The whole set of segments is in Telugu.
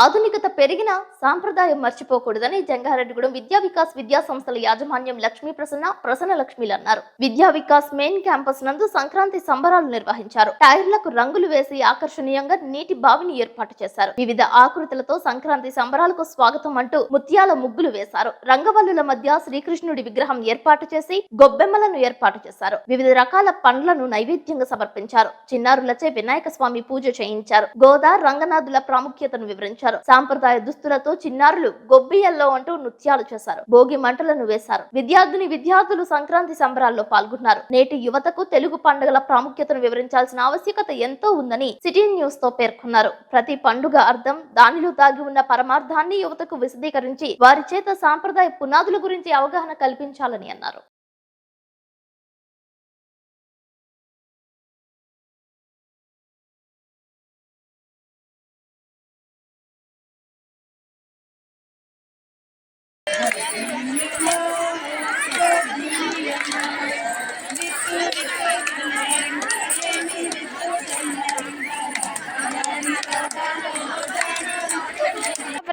ఆధునికత పెరిగిన సాంప్రదాయం మర్చిపోకూడదని జంగారెడ్డిగూడెం విద్యా వికాస్ విద్యా సంస్థల యాజమాన్యం లక్ష్మీ ప్రసన్న ప్రసన్న లక్ష్మిలు అన్నారు. విద్యా వికాస్ మెయిన్ క్యాంపస్ నందు సంక్రాంతి సంబరాలు నిర్వహించారు. టైర్లకు రంగులు వేసి ఆకర్షణీయంగా నీటి బావిని ఏర్పాటు చేశారు. వివిధ ఆకృతులతో సంక్రాంతి సంబరాలకు స్వాగతం అంటూ ముత్యాల ముగ్గులు వేశారు. రంగవల్లుల మధ్య శ్రీకృష్ణుడి విగ్రహం ఏర్పాటు చేసి గొబ్బెమ్మలను ఏర్పాటు చేశారు. వివిధ రకాల పండ్లను నైవేద్యంగా సమర్పించారు. చిన్నారులచే వినాయక స్వామి పూజ చేయించారు. గోదా రంగనాథుల ప్రాముఖ్యతను వివరించారు. సాంప్రదాయ దుస్తులతో చిన్నారులు గొబ్బియల్లో అంటూ నృత్యాలు చేశారు. భోగి మంటలను వేశారు. విద్యార్థిని విద్యార్థులు సంక్రాంతి సంబరాల్లో పాల్గొన్నారు. నేటి యువతకు తెలుగు పండుగల ప్రాముఖ్యతను వివరించాల్సిన ఆవశ్యకత ఎంతో ఉందని సిటీ న్యూస్తో పేర్కొన్నారు. ప్రతి పండుగ అర్థం దానిలో దాగి ఉన్న పరమార్థాన్ని యువతకు విశదీకరించి వారి చేత సాంప్రదాయ పునాదుల గురించి అవగాహన కల్పించాలని అన్నారు. Thank you.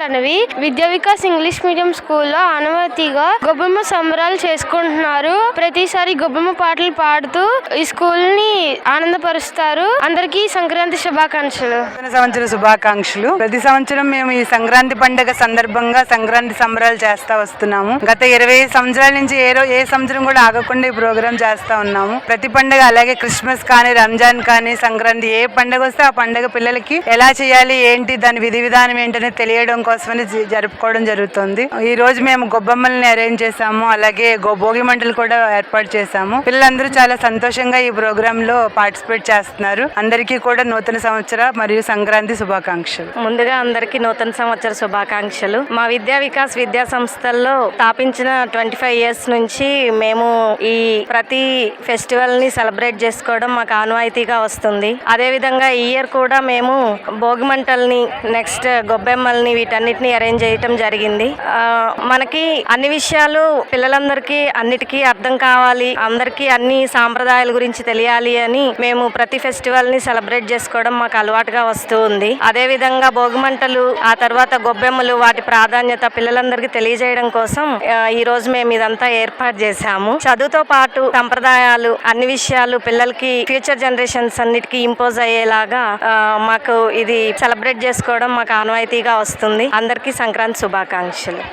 ప్రణవి విద్యా వికాస్ ఇంగ్లీష్ మీడియం స్కూల్లో అనుమతిగా గొబ్బమ్మ సంబరాలు చేసుకుంటున్నారు. ప్రతిసారి గొబ్బమ్మ పాటలు పాడుతూ ఈ స్కూల్ని ఆనందపరుస్తారు. అందరికీ సంక్రాంతి శుభాకాంక్షలు. సంవత్సరం సంవత్సర శుభాకాంక్షలు. ప్రతి సంవత్సరం మేము ఈ సంక్రాంతి పండుగ సందర్భంగా సంక్రాంతి సంబరాలు చేస్తా వస్తున్నాము. గత ఇరవై సంవత్సరాల నుంచి ఏ ఏ సంవత్సరం కూడా ఆగకుండా ఈ ప్రోగ్రామ్ చేస్తా ఉన్నాము. ప్రతి పండుగ అలాగే క్రిస్మస్ కానీ రంజాన్ కానీ సంక్రాంతి ఏ పండుగ వస్తే ఆ పండుగ పిల్లలకి ఎలా చేయాలి ఏంటి దాని విధి విధానం ఏంటని తెలియడం కోసమని జరుపుకోవడం జరుగుతుంది. ఈ రోజు మేము గొబ్బమ్మల్ని అరేంజ్ చేసాము. అలాగే గో- భోగి మంటలు కూడా ఏర్పాటు చేసాము. పిల్లలందరూ చాలా సంతోషంగా ఈ ప్రోగ్రామ్లో పార్టిసిపేట్ చేస్తున్నారు. అందరికీ కూడా నూతన సంవత్సర మరియు సంక్రాంతి శుభాకాంక్షలు. ముందుగా అందరికీ నూతన సంవత్సర శుభాకాంక్షలు. మా విద్యా వికాస్ విద్యా సంస్థల్లో స్థాపించిన ట్వంటీ ఫైవ్ ఇయర్స్ నుంచి మేము ఈ ప్రతి ఫెస్టివల్ని సెలబ్రేట్ చేసుకోవడం మాకు ఆనవాయితీగా వస్తుంది. అదే విధంగా ఈ ఇయర్ కూడా మేము భోగి మంటల్ని నెక్స్ట్ గొబ్బెమ్మల్ని వీటన్నిటిని అరేంజ్ చేయటం జరిగింది. మనకి అన్ని విషయాలు పిల్లలందరికీ అన్నిటికీ అర్థం కావాలి. అందరికీ అన్ని సాంప్రదాయాల గురించి తెలియాలి అని మేము ప్రతి ఫెస్టివల్ని సెలబ్రేట్ చేసుకోవడం మాకు అలవాటుగా వస్తూ ఉంది. అదే విధంగా భోగిమంటలు ఆ తర్వాత గొబ్బెమ్మలు వాటి ప్రాధాన్యత పిల్లలందరికీ తెలియజేయడం కోసం ఈ రోజు మేము ఇదంతా ఏర్పాటు చేశాము. చదువుతో పాటు సంప్రదాయాలు అన్ని విషయాలు పిల్లలకి ఫ్యూచర్ జనరేషన్స్ అన్నిటికీ ఇంపోజ్ అయ్యేలాగా మాకు ఇది సెలబ్రేట్ చేసుకోవడం మాకు ఆనవాయితీగా వస్తుంది. అందరికీ సంక్రాంతి శుభాకాంక్షలు.